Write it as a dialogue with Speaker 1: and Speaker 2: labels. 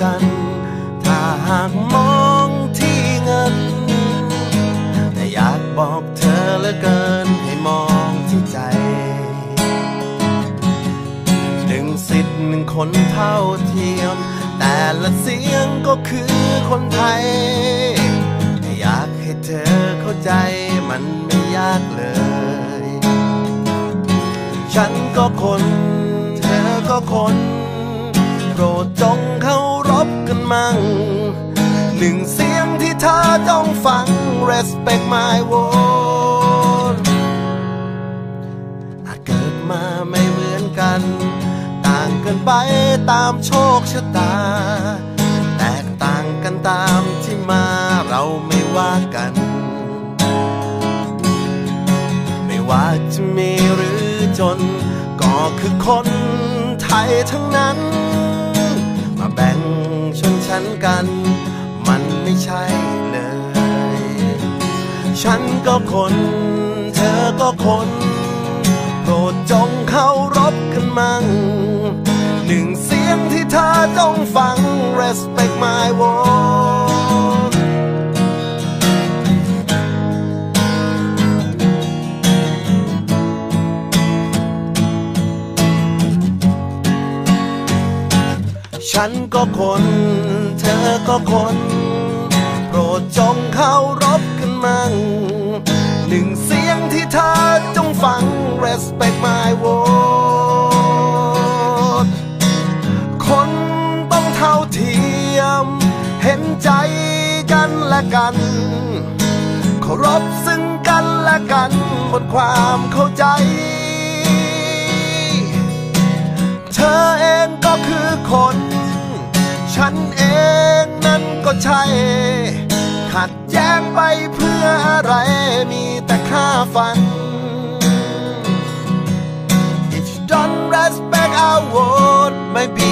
Speaker 1: กัน ถ้าหากมองที่เงิน แต่อยากบอกเธอเหลือเกินให้มองที่ใจ หนึ่งสิทธิ์หนึ่งคนเท่าเทียม แต่ละเสียงก็คือคนไทย อยากให้เธอเข้าใจมันไม่ยากเลย ฉันก็คน เธอก็คนโปรดจง มั่ง หนึ่งเสียงที่เธอต้องฟัง respect my vote อาจเกิดมาไม่เหมือนกัน ต่างกันไปตามโชคชะตา แตกต่างกันตามที่มาเราไม่ว่ากัน ไม่ว่าจะมีหรือจน ก็คือคนไทยทั้งนั้น มาแบ่งันกัน มันไม่ใช่เลย ฉันก็คน เธอก็คนโปรดจงเคารพกันมั่งหนึ่งเสียงที่เธอต้องฟัง respect my vote ฉันก็คน ก็คน โปรดจงเคารพกันมั่งหนึ่งเสียงที่เธอจงฟัง respect my vote คนต้องเท่าเทียม เห็นใจกันและกันเคารพซึ่งกันและกันบนความเข้าใจ เธอเองก็คือคน ฉันเอง นั้นก็ใช่ ขัดแย้งไปเพื่ออะไรมีแต่ค่าฟัน If you don't respect our vote, maybe a war